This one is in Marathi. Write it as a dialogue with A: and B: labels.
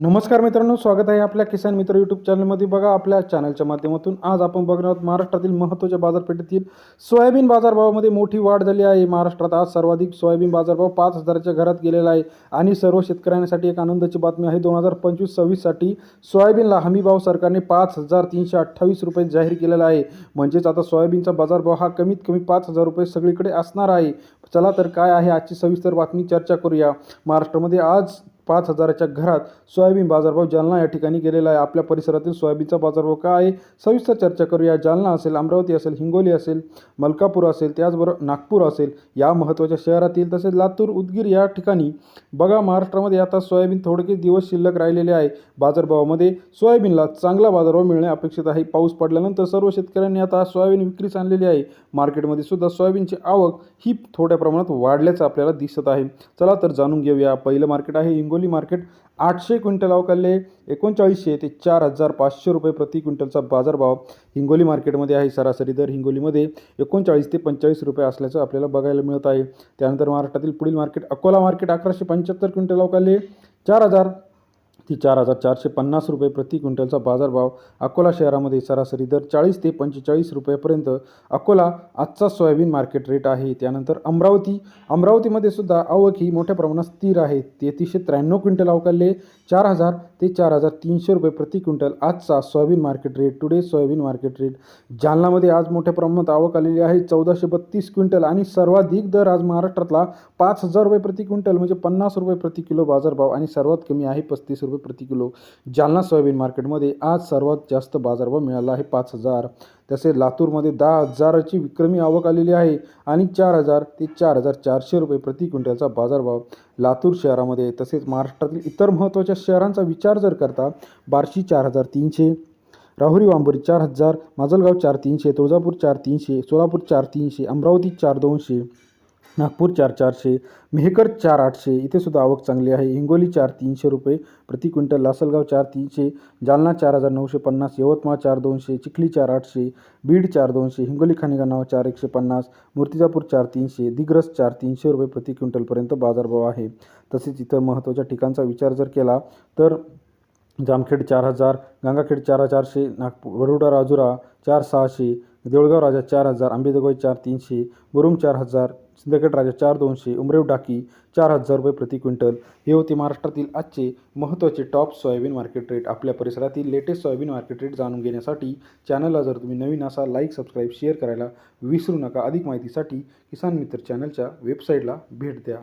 A: नमस्कार मित्रांनो स्वागत आहे आपल्या किसान मित्र यूट्यूब चॅनलमध्ये बघा आपल्या चॅनलच्या माध्यमातून आज आपण बघणार आहोत महाराष्ट्रातील महत्त्वाच्या बाजारपेठेतील सोयाबीन बाजारभावामध्ये मोठी वाढ झाली आहे. महाराष्ट्रात आज सर्वाधिक सोयाबीन बाजारभाव पाच हजाराच्या घरात गेलेला आहे. आणि सर्व शेतकऱ्यांसाठी एक आनंदाची बातमी आहे. दोन हजार पंचवीस सव्वीससाठी सोयाबीनला हमीभाव सरकारने पाच हजार तीनशे अठ्ठावीस रुपये जाहीर केलेला आहे. म्हणजेच आता सोयाबीनचा बाजारभाव हा कमीत कमी पाच हजार रुपये सगळीकडे असणार आहे. चला तर काय आहे आजची सविस्तर बातमी चर्चा करूया. महाराष्ट्रामध्ये आज पाच हजाराच्या घरात सोयाबीन बाजारभाव जालना या ठिकाणी गेलेला आहे. आपल्या परिसरातील सोयाबीनचा बाजारभाव काय आहे? सविस्तर चर्चा करूया. जालना असेल अमरावती असेल हिंगोली असेल मलकापूर असेल त्याचबरोबर नागपूर असेल या महत्त्वाच्या शहरातील तसेच लातूर उदगीर या ठिकाणी. बघा महाराष्ट्रामध्ये आता सोयाबीन थोडके दिवस शिल्लक राहिलेले आहे. बाजारभावामध्ये सोयाबीनला चांगला बाजारभाव मिळणे अपेक्षित आहे. पाऊस पडल्यानंतर सर्व शेतकऱ्यांनी आता सोयाबीन विक्रीस आणलेली आहे. मार्केटमध्ये सुद्धा सोयाबीनची आवक ही थोड्या प्रमाणात वाढल्याचं आपल्याला दिसत आहे. चला तर जाणून घेऊया. पहिलं मार्केट आहे हिंगोली. हिंगोली मार्केट आठशे क्विंटल अवकाले एकोणचाळीसशे ते चार हजार पाचशे रुपये प्रति क्विंटलचा बाजारभाव हिंगोली मार्केटमध्ये आहे. सरासरी दर हिंगोलीमध्ये एकोणचाळीस ते पंचेचाळीस रुपये असल्याचं आपल्याला बघायला मिळत आहे. त्यानंतर महाराष्ट्रातील पुढील मार्केट अकोला मार्केट अकराशे पंच्याहत्तर क्विंटल अवकाले चार हजार ती चार हजार चारशे पन्नास रुपये प्रति क्विंटलचा बाजारभाव अकोला शहरामध्ये सरासरी दर चाळीस ते पंचेचाळीस रुपयापर्यंत. अकोला आजचा सोयाबीन मार्केट रेट आहे. त्यानंतर अमरावती. अमरावतीमध्ये सुद्धा आवक ही मोठ्या प्रमाणात स्थिर आहे. तेहतीसशे त्र्याण्णव क्विंटल अवकाले चार हजार ते चार हजार तीनशे रुपये प्रति क्विंटल आजचा soybean market rate. Today soybean market rate. जालनामध्ये आज मोठ्या प्रमाणात आवक आलेली आहे. चौदाशे बत्तीस क्विंटल आणि सर्वाधिक दर आज महाराष्ट्रातला पाच हजार रुपये प्रति क्विंटल म्हणजे पन्नास रुपये प्रति किलो बाजारभाव आणि सर्वात कमी आहे पस्तीस रुपये प्रति किलो. जालना सोयाबीन मार्केटमध्ये आज सर्वात जास्त बाजारभाव मिळाला आहे पाच हजार. तसेच लातूरमध्ये दहा हजाराची विक्रमी आवक आलेली आहे आणि चार हजार ते चार हजार चारशे रुपये प्रति क्विंटलचा बाजारभाव लातूर शहरामध्ये. तसेच महाराष्ट्रातील इतर महत्त्वाच्या शहरांचा विचार जर करता बार्शी चार हजार तीनशे राहुरी वांबोरी चार हजार माजलगाव चार तीनशे तुळजापूर चार तीनशे सोलापूर चार तीनशे अमरावती चार दोनशे नागपूर चार चारशे मेहकर चार आठशे इथे सुद्धा आवक चांगली आहे. हिंगोली चार तीनशे रुपये प्रति क्विंटल लासलगाव चार तीनशे जालना चार हजार नऊशे पन्नास यवतमाळ चार दोनशे चिखली चार आठशे बीड चार दोनशे हिंगोली खानेगाव चार एकशे पन्नास मूर्तिजापूर चार तीनशे दिग्रस चार तीनशे रुपये प्रति क्विंटलपर्यंत बाजारभाव आहे. तसेच इतर महत्त्वाच्या ठिकाणचा विचार जर केला तर जामखेड चार हजार गंगाखेड चार चारशे नागपूर वरुडा राजुरा चार सहाशे देऊळगाव राजा चार हजार आंबेजोगाई चार तीनशे मुरुम चार हजार सिंदखेड राजा चार दोनशे उमरेव डाकी चार हजार रुपये प्रति क्विंटल. हे होते महाराष्ट्रातील आजचे महत्त्वाचे टॉप सोयाबीन मार्केट रेट आपल्या परिसरातील लेटेस्ट सोयाबीन मार्केट रेट जाणून घेण्यासाठी चॅनलला जर तुम्ही नवीन असा लाईक सबस्क्राईब शेअर करायला विसरू नका. अधिक माहितीसाठी किसान मित्र चॅनलच्या वेबसाईटला भेट द्या.